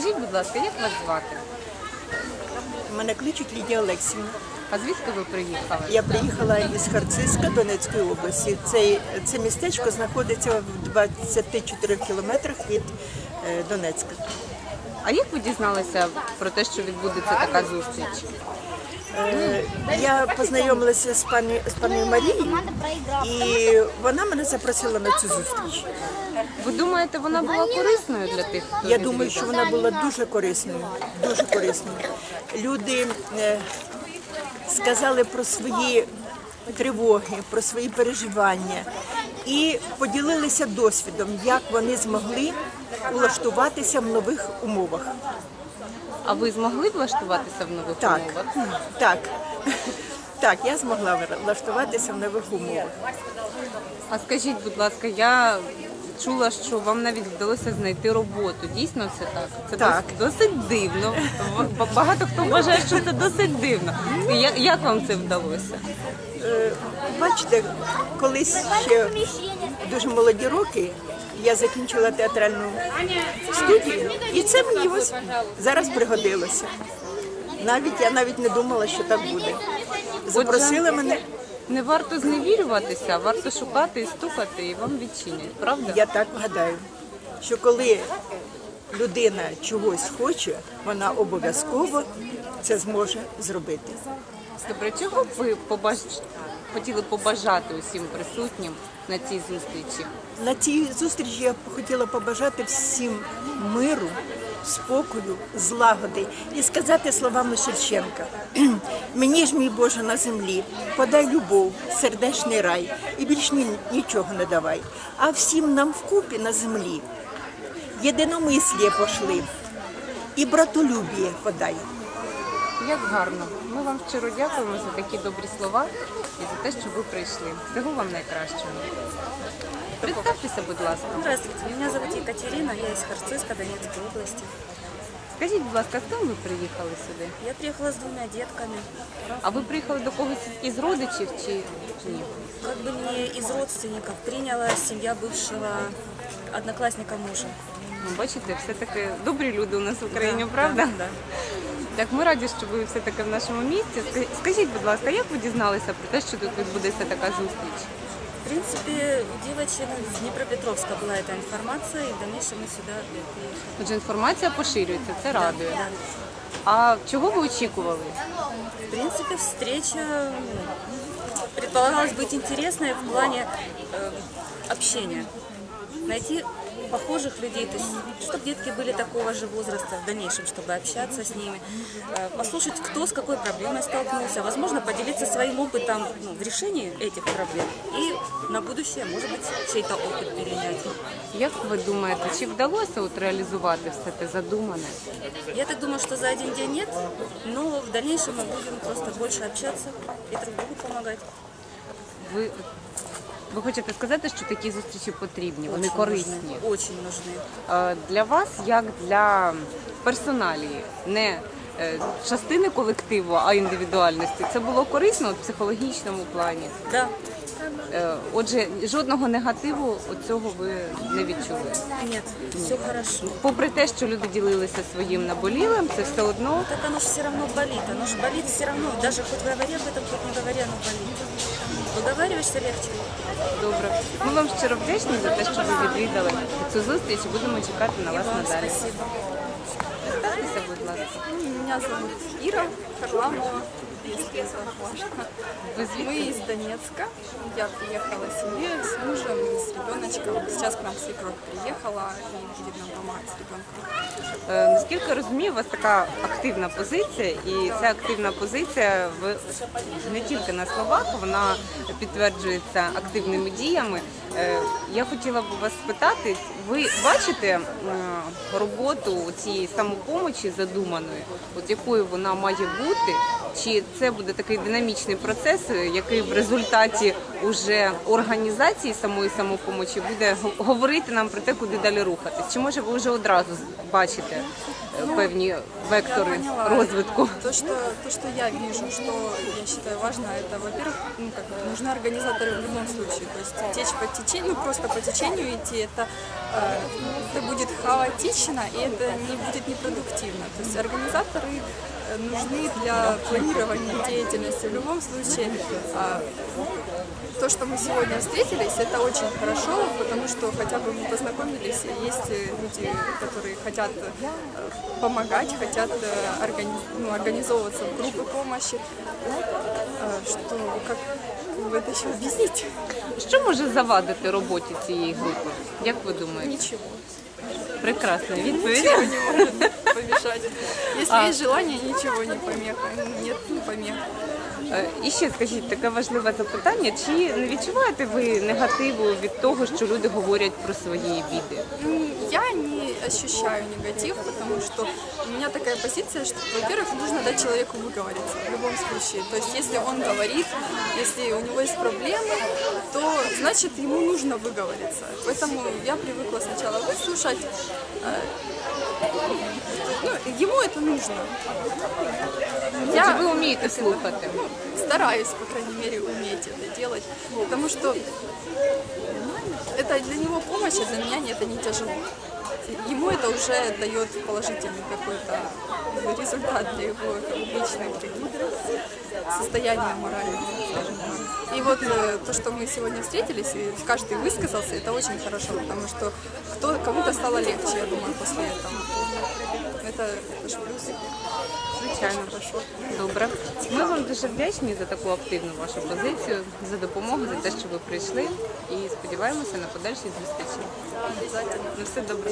Скажіть, будь ласка, як вас звати? Мене кличуть Лідія Олексівна. А звідки ви приїхали? Я приїхала із Харциска Донецької області. Це, це містечко знаходиться в 24 кілометрах від е, Донецька. А як ви дізналися про те, що відбудеться така зустріч? Е, Я познайомилася з пані з пані Марією, і вона мене запросила на цю зустріч. Ви думаєте, вона була корисною для тих, хто Я думаю, що вона була дуже корисною. Дуже корисною. Люди е, сказали про свої тривоги, про свої переживання і поділилися досвідом, як вони змогли улаштуватися в нових умовах. А ви змогли влаштуватися в нових Так, умовах? так. Так, я змогла влаштуватися в нових умовах. А скажіть, будь ласка, я чула, що вам навіть вдалося знайти роботу. Дійсно це так? Це Так. досить дивно. Багато хто вважає, що це досить дивно. Як, як вам це вдалося? Е, Бачите, колись ще дуже молоді роки я закінчила театральну студію, і це мені ось зараз пригодилося. Навіть я навіть не думала, що так буде. Запросили мене, Не варто зневірюватися, варто шукати і стукати, і вам відчинять, правда? я так гадаю, що коли людина чогось хоче, вона обов'язково це зможе зробити. Добре, чого б ви побаж... хотіли побажати усім присутнім на цій зустрічі? На цій зустрічі я хотіла побажати всім миру, спокою, злагоди і сказати словами Шевченка: мені ж, мій Боже, на землі, подай любов, сердечний рай, і більш ні, нічого не давай. А всім нам вкупі на землі єдиномисліє пошли і братолюбіє подай. Як гарно. Ми вам щиро дякуємо за такі добрі слова і за те, що ви прийшли. Всього вам найкращого. Представтеся, будь ласка. Здравствуйте, меня зовут Екатерина, я из Харциска, Донецкой области. Скажіть, будь ласка, з ким ви приїхали сюди? Я приехала с двумя детками, А ви приїхали до когось із родичів чи чи ні? как бы не из родственников, приняла семья бывшего одноклассника мужа. Ну, бачите, все-таки добрі люди у нас в Україні, правда? Да. Так, ми раді, що ви все-таки в нашому місті. Ска- Скажіть, будь ласка, як ви дізналися про те, що тут відбудеться така зустріч? В принципе, у девочек с Днепропетровска была эта информация, и в дальнейшем мы сюда приехали. Отже, інформація поширюється, це радує. Да. А чого ви очікували? В принципе, встреча ну, предполагалась быть интересной в плане э, общения. Найти похожих людей, то есть, чтобы детки были такого же возраста в дальнейшем, чтобы общаться с ними, э, послушать, кто с какой проблемой столкнулся, возможно, поделиться своим опытом ну, в решении этих проблем и на будущее, может быть, чей-то опыт перенять. Як ви думаєте, чи вдалося от реалізувати все те задумане? Я так думаю, что за один день нет, но в дальнейшем мы будем просто больше общаться и друг другу помогать. Ви, ви хочете сказати, що такі зустрічі потрібні, вони Очень корисні. нужны, Очень нужны. Е, Для вас, як для персоналії, не е, частини колективу, а індивідуальності, це було корисно в психологічному плані. Да, Е, Отже, жодного негативу от цього ви не відчули. нет, все хорошо. Попри те, що люди ділилися своїм наболілим, це все одно Так оно же все равно болит. Оно же болит все равно. Даже хоть говоря об этом, хоть не говоря, оно болит. Выговариваешься легче. добре. Ми вам щиро вдячні за те, що ви відвідали цю зустріч. Будемо чекати на вас надалі. спасибо. Представтеся, будь ласка. Меня зовут Ира Харламова, если важно. Ви Мы из Донецка. Я приехала с семьей, с мужем, с ребеночком. Сейчас к нам свекровь приехала и будет нам помогать с ребенком. Е, Наскільки розумію, у вас така активна позиція, і ця активна позиція в не тільки на словах, вона підтверджується активними діями. Е, Я хотіла б у вас спитати, ви бачите е, роботу цієї самопомочі задуманої, от якою вона має бути, Чи це буде такий динамічний процес, е, який в результаті уже організації самої самопомочі буде го- говорити нам про те, куди далі рухатись? Чи може ви вже одразу з- бачите е, певні вектори Я поняла. розвитку? То что, то, что я вижу, что я считаю важно, это, во-первых, ну, как, бы, нужны организаторы в любом случае. То есть течь по течению, ну, просто по течению идти, это, э, это будет хаотично и это не будет непродуктивно. То есть организаторы э, нужны для планирования деятельности. В любом случае, а, то, что мы сегодня встретились, это очень хорошо, потому что хотя бы мы познакомились, и есть э, люди, которые хотят э, помогать, хотят э, органи- ну, организовываться в группы помощи. Э, Что, как как бы это еще объяснить? Що може завадити роботі цієї групи? Як ви думаєте? Ничего. Прекрасна відповідь. Ничего не может помешать. Если А. есть желание, ничего не помеха. Нет ну, помех. Е, І ще скажіть таке важливе запитання: чи не відчуваєте ви негативу від того, що люди говорять про свої біди? М, Я не ощущаю негатив, потому что у меня такая позиция, что, во-первых, нужно дать человеку выговориться в любом случае. То есть, если он говорит, если у него есть проблемы, то значит ему нужно выговориться. Поэтому я привыкла сначала выслушать. э, Ну, ему это нужно. Чи ви вмієте слухати? стараюсь, по крайней мере, уметь это делать, потому что это для него помощь, а для меня не- это не тяжело. Ему это уже дает положительный какой-то результат для его каких-то состояния морального, скажем. И вот э, то, что мы сегодня встретились, и каждый высказался, это очень хорошо, потому что кто, кому-то стало легче, я думаю, после этого. Это, это ж плюс. Звичайно, Хорошо. добре. Ми вам дуже вдячні за таку активну вашу позицію, за допомогу, за те, що ви прийшли. І сподіваємося на подальші зустрічі. Обязательно. На все добре.